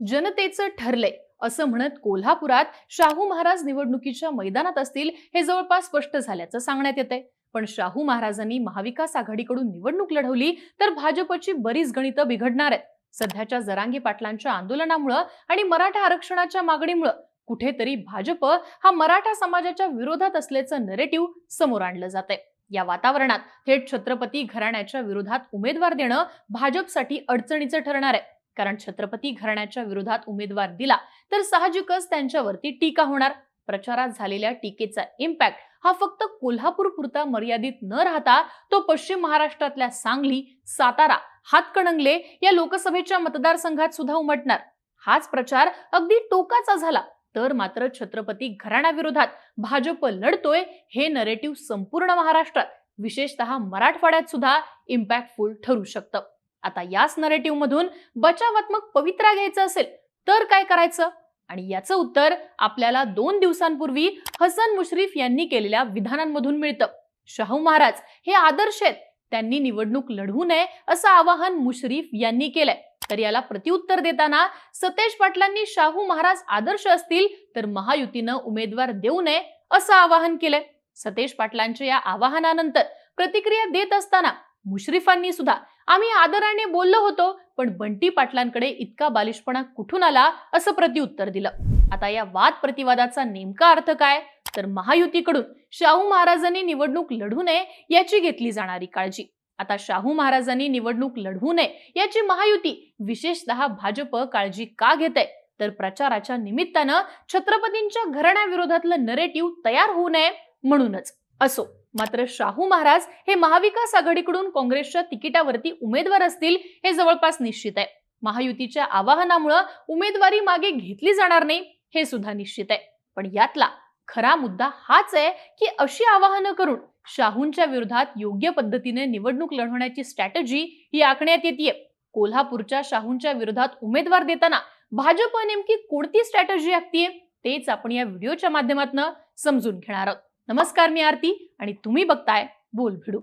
जनतेचं ठरलंय असं म्हणत कोल्हापुरात शाहू महाराज निवडणुकीच्या मैदानात असतील हे जवळपास स्पष्ट झाल्याचं सांगण्यात येतंय. पण शाहू महाराजांनी महाविकास आघाडीकडून निवडणूक लढवली तर भाजपची बरीच गणितं बिघडणार आहेत. सध्याच्या जरांगी पाटलांच्या आंदोलनामुळं आणि मराठा आरक्षणाच्या मागणीमुळं कुठेतरी भाजप हा मराठा समाजाच्या विरोधात असल्याचं नरेटिव्ह समोर आणलं जात या वातावरणात थेट छत्रपती घराण्याच्या विरोधात उमेदवार देणं भाजपसाठी अडचणीचं ठरणार आहे. कारण छत्रपती घराण्याच्या विरोधात उमेदवार दिला तर साहजिकच त्यांच्यावरती टीका होणार. प्रचारात झालेल्या टीकेचा इम्पॅक्ट हा फक्त कोल्हापूर पुरता मर्यादित न राहता तो पश्चिम महाराष्ट्रातल्या सांगली सातारा हातकणंगले या लोकसभेच्या मतदारसंघात सुद्धा उमटणार. हाच प्रचार अगदी टोकाचा झाला तर मात्र छत्रपती घराण्याविरोधात भाजप लढतोय हे नरेटिव्ह संपूर्ण महाराष्ट्रात विशेषतः मराठवाड्यात सुद्धा इम्पॅक्टफुल ठरू शकतं. आता याच नरेटिव्ह मधून बचावात्मक पवित्रा घ्यायचा असेल तर काय करायचं? आणि याचं उत्तर आपल्याला दोन दिवसांपूर्वी हसन मुश्रीफ यांनी केलेल्या विधानांमधून मिळतं. शाहू महाराज हे आदर्श आहेत. त्यांनी निवडणूक लढवू नये असं आवाहन मुश्रीफ यांनी केलंय. तर याला प्रत्युत्तर देताना सतेज पाटलांनी शाहू महाराज आदर्श असतील तर महायुतीनं उमेदवार देऊ नये असं आवाहन केलंय. सतेज पाटलांच्या या आवाहनानंतर प्रतिक्रिया देत असताना मुश्रीफांनी सुद्धा आम्ही आदराने बोललो होतो पण बंटी पाटलांकडे इतका बालिशपणा कुठून आला असं प्रत्युत्तर दिलं. आता या वाद प्रतिवादाचा नेमका अर्थ काय? तर महायुतीकडून शाहू महाराजांनी निवडणूक लढू नये याची घेतली जाणारी काळजी. आता शाहू महाराजांनी निवडणूक लढवू नये याची महायुती विशेषतः भाजप काळजी का घेत? आहे तर प्रचाराच्या निमित्तानं छत्रपतींच्या घराण्याविरोधातलं नरेटिव्ह तयार होऊ नये म्हणूनच असो. मात्र शाहू महाराज हे महाविकास आघाडीकडून काँग्रेसच्या तिकिटावरती उमेदवार असतील हे जवळपास निश्चित आहे. महायुतीच्या आवाहनामुळं उमेदवारी मागे घेतली जाणार नाही हे सुद्धा निश्चित आहे. पण यातला खरा मुद्दा हाच आहे की अशी आवाहनं करून शाहूंच्या विरोधात योग्य पद्धतीने निवडणूक लढवण्याची स्ट्रॅटेजी ही आखण्यात येते कोल्हापूरच्या शाहूंच्या विरोधात उमेदवार देताना भाजप नेमकी कोणती स्ट्रॅटेजी आखतीये तेच आपण या व्हिडिओच्या माध्यमातून समजून घेणार आहोत. नमस्कार मी आरती आणि तुम्ही बघताय बोल भिडू.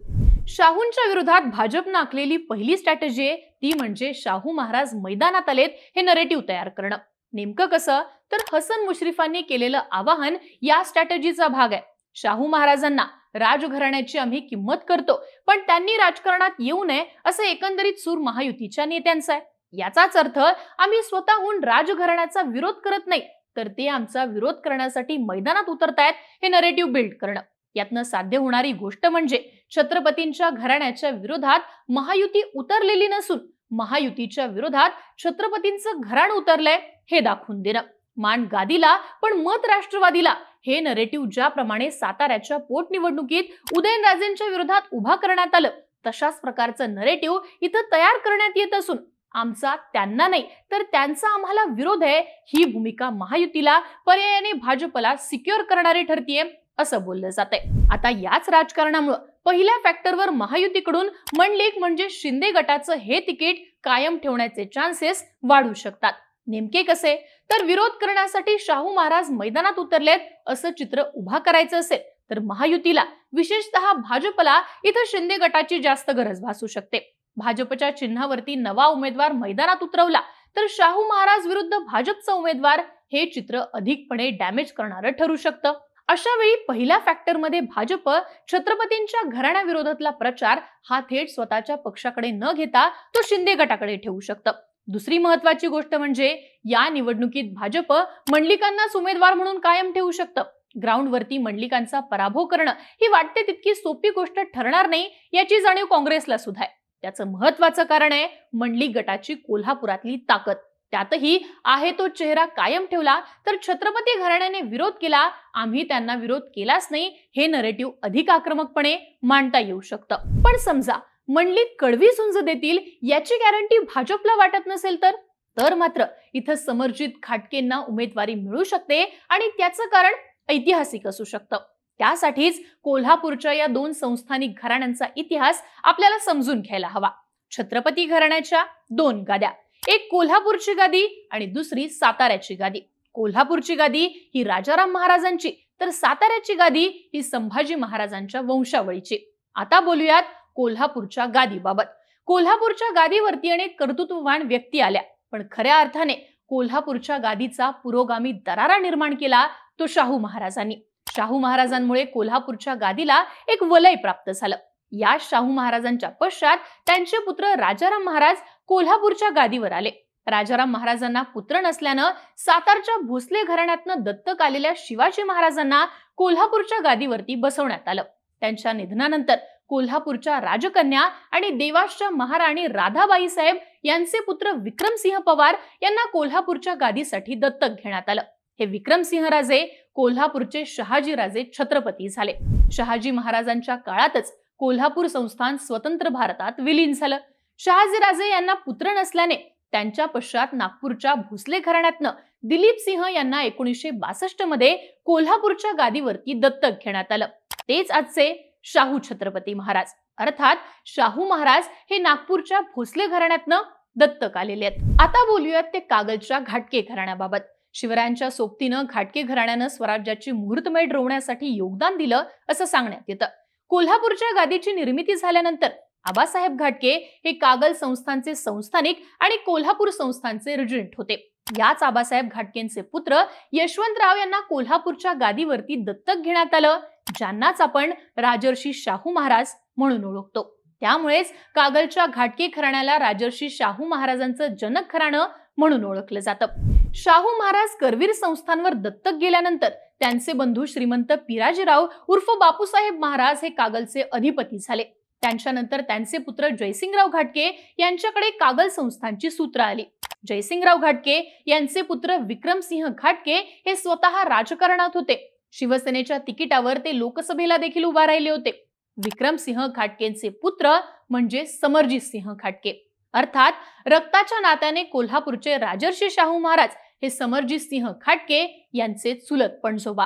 शाहूंच्या विरोधात भाजपनं आखलेली पहिली स्ट्रॅटेजी आहे ती म्हणजे शाहू महाराज मैदानात आलेत हे नरेटिव्ह तयार करणं. नेमकं कसं? तर हसन मुश्रीफांनी केलेलं आवाहन या स्ट्रॅटेजीचा भाग आहे. शाहू महाराजांना राजघराण्याची आम्ही किंमत करतो पण त्यांनी राजकारणात येऊ नये असं एकंदरीत सूर महायुतीच्या नेत्यांचा आहे. याचाच अर्थ आम्ही स्वतःहून राजघराण्याचा विरोध करत नाही तर ते आमचा विरोध करण्यासाठी मैदानात उतरतायत हे नरेटिव्ह बिल्ड करणं. यातनं साध्य होणारी गोष्ट म्हणजे छत्रपतींच्या घराण्याच्या विरोधात महायुती उतरलेली नसून महायुतीच्या विरोधात छत्रपतींचं घराण उतरलंय हे दाखवून देणं. मान गादीला पण मत राष्ट्रवादीला हे नरेटिव्ह ज्याप्रमाणे साताऱ्याच्या पोटनिवडणुकीत उदयनराजेंच्या विरोधात उभा करण्यात आलं तशाच प्रकारचं नरेटिव्ह इथं तयार करण्यात येत असून आमचा त्यांना नाही तर त्यांचा आम्हाला विरोध आहे. ही भूमिका महायुतीला पर्यायाने भाजपला सिक्युअर करणारी ठरतीये असं बोललं जात आता याच राजकारणामुळं पहिल्या फॅक्टरवर महायुतीकडून मंडलिक म्हणजे शिंदे गटाचं हे तिकीट कायम ठेवण्याचे चान्सेस वाढू शकतात. नेमके कसे? तर विरोध करण्यासाठी शाहू महाराज मैदानात उतरलेत असं चित्र उभा करायचं असेल तर महायुतीला विशेषतः भाजपला इथं शिंदे गटाची जास्त गरज भासू शकते. भाजपच्या चिन्हावरती नवा उमेदवार मैदानात उतरवला तर शाहू महाराज विरुद्ध भाजपचा उमेदवार हे चित्र अधिकपणे डॅमेज करणारं ठरू शकतं. अशा वेळी पहिल्या फॅक्टरमध्ये भाजप छत्रपतींच्या घराण्याविरोधातला प्रचार हा थेट स्वतःच्या पक्षाकडे न घेता तो शिंदे गटाकडे ठेवू शकतं. दुसरी महत्वाची गोष्ट म्हणजे या निवडणुकीत भाजप मंडलिकांनाच उमेदवार म्हणून कायम ठेवू शकतं. ग्राउंडवरती मंडलिकांचा पराभव करणं ही वाटते तितकी सोपी गोष्ट ठरणार नाही याची जाणीव काँग्रेसला सुद्धा आहे. त्याचं महत्वाचं कारण आहे मंडली गटाची कोल्हापुरातली ताकद. त्यातही आहे तो चेहरा कायम ठेवला तर छत्रपती घराण्याने विरोध केला आम्ही त्यांना विरोध केलाच नाही हे नरेटिव्ह अधिक आक्रमकपणे मांडता येऊ शकतं. पण समजा मंडलीत कडवी झुंज देतील याची गॅरंटी भाजपला वाटत नसेल तर? तर मात्र इथं समर्जित खाटकेंना उमेदवारी मिळू शकते आणि त्याचं कारण ऐतिहासिक असू शकतं. त्यासाठीच कोल्हापूरच्या या दोन संस्थानिक घराण्यांचा इतिहास आपल्याला समजून घ्यायला हवा. छत्रपती घराण्याच्या दोन गाद्या एक कोल्हापूरची गादी आणि दुसरी साताऱ्याची गादी. कोल्हापूरची गादी ही राजाराम महाराजांची तर साताऱ्याची गादी ही संभाजी महाराजांच्या वंशावळीची. आता बोलूयात कोल्हापूरच्या गादीबाबत. कोल्हापूरच्या गादीवरती अनेक कर्तृत्ववान व्यक्ती आल्या पण खऱ्या अर्थाने कोल्हापूरच्या गादीचा पुरोगामी दरारा निर्माण केला तो शाहू महाराजांनी. शाहू महाराजांमुळे कोल्हापूरच्या गादीला एक वलय प्राप्त झालं. या शाहू महाराजांच्या पश्चात त्यांचे पुत्र राजाराम महाराज कोल्हापूरच्या गादीवर आले. राजाराम महाराजांना पुत्र नसल्यानं सातारच्या भोसले घराण्यातनं दत्तक आलेल्या शिवाजी महाराजांना कोल्हापूरच्या गादीवरती बसवण्यात आलं. त्यांच्या निधनानंतर कोल्हापूरच्या राजकन्या आणि देवासच्या महाराणी राधाबाई साहेब यांचे पुत्र विक्रमसिंह पवार यांना कोल्हापूरच्या गादीसाठी दत्तक घेण्यात आलं. हे विक्रमसिंह राजे कोल्हापूरचे शहाजी राजे छत्रपती झाले. शहाजी महाराजांच्या काळातच कोल्हापूर संस्थान स्वतंत्र भारतात विलीन झालं. शहाजी राजे यांना पुत्र नसल्याने त्यांच्या पश्चात नागपूरच्या भोसले घराण्यातनं दिलीप सिंह यांना एकोणीसशे बासष्टमध्ये कोल्हापूरच्या गादीवरती दत्तक घेण्यात आलं. तेच आजचे शाहू छत्रपती महाराज. अर्थात शाहू महाराज हे नागपूरच्या भोसले घराण्यातनं दत्तक आलेले आहेत. आता बोलूयात ते कागलच्या घाटके घराण्याबाबत. शिवरायांच्या सोबतीनं घाटके घराण्यानं स्वराज्याची मुहूर्तमेढ रोवण्यासाठी योगदान दिलं असं सांगण्यात येतं. कोल्हापूरच्या गादीची निर्मिती झाल्यानंतर आबासाहेब घाटके हे कागल संस्थांचे संस्थानिक आणि कोल्हापूर संस्थांचे रेजिडेंट होते. याच आबासाहेब घाटकेंचे पुत्र यशवंतराव यांना कोल्हापूरच्या गादीवरती दत्तक घेण्यात आलं ज्यांनाच आपण राजर्षी शाहू महाराज म्हणून ओळखतो. त्यामुळेच कागलच्या घाटके घराण्याला राजर्षी शाहू महाराजांचं जनक घराणं म्हणून ओळखलं जातं. शाहू महाराज करवीर संस्थांवर दत्तक गेल्यानंतर त्यांचे बंधू श्रीमंत पिराजीराव उर्फ बापूसाहेब महाराज हे कागलचे अधिपती झाले. त्यांच्यानंतर त्यांचे पुत्र जयसिंगराव घाटके यांच्याकडे कागल संस्थांची सूत्र आली. जयसिंगराव घाटके यांचे पुत्र विक्रमसिंह घाटके हे स्वतः राजकारणात होते. शिवसेनेच्या तिकिटावर ते लोकसभेला देखील उभा राहिले होते. विक्रमसिंह घाटकेंचे पुत्र म्हणजे समरजित सिंह घाटके अर्थात रक्ताच्या नात्याने कोल्हापूरचे राजर्षी शाहू महाराज हे समरजित सिंह खाटके यांचे चुलत पणजोबा.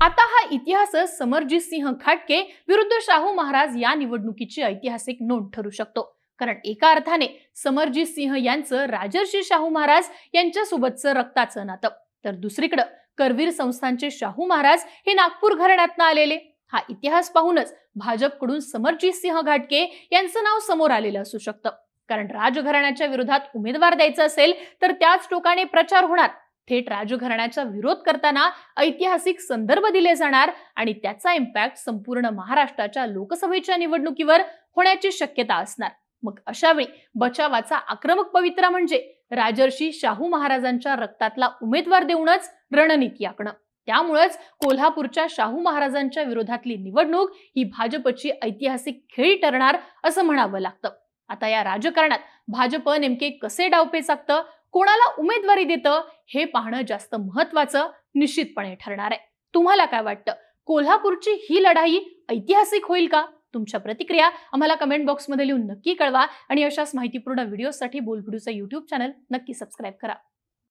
आता हा इतिहास समरजित सिंह खाटके विरुद्ध शाहू महाराज या निवडणुकीची ऐतिहासिक नोंद ठरू शकतो. कारण एका अर्थाने समरजित सिंह यांचं राजर्षी शाहू महाराज यांच्या सोबतचं रक्ताचं नातं. तर दुसरीकडं करवीर संस्थांचे शाहू महाराज हे नागपूर घराण्यातनं आलेले. हा इतिहास पाहूनच भाजपकडून समरजित सिंह घाटके यांचं नाव समोर आलेलं असू शकतं. कारण राजघराण्याच्या विरोधात उमेदवार द्यायचा असेल तर त्याच टोकाने प्रचार होणार. थेट राजघराण्याचा विरोध करताना ऐतिहासिक संदर्भ दिले जाणार आणि त्याचा इम्पॅक्ट संपूर्ण महाराष्ट्राच्या लोकसभेच्या निवडणुकीवर होण्याची शक्यता असणार. मग अशा वेळी बचावाचा आक्रमक पवित्रा म्हणजे राजर्षी शाहू महाराजांच्या रक्तातला उमेदवार देऊनच रणनीती आखणं त्यामुळेच कोल्हापूरच्या शाहू महाराजांच्या विरोधातली निवडणूक ही भाजपची ऐतिहासिक खेळी ठरणार असं म्हणावं लागतं. आता या राजकारणात भाजप नेमके कसे डावपे चाकतं कोणाला उमेदवारी देतं हे पाहणं जास्त महत्वाचं निश्चितपणे ठरणार आहे. तुम्हाला काय वाटतं? कोल्हापूरची ही लढाई ऐतिहासिक होईल का? तुमच्या प्रतिक्रिया आम्हाला कमेंट बॉक्समध्ये लिहून नक्की कळवा आणि अशाच माहितीपूर्ण व्हिडिओसाठी बोलबिडूचं यूट्यूब चॅनल नक्की सबस्क्राईब करा.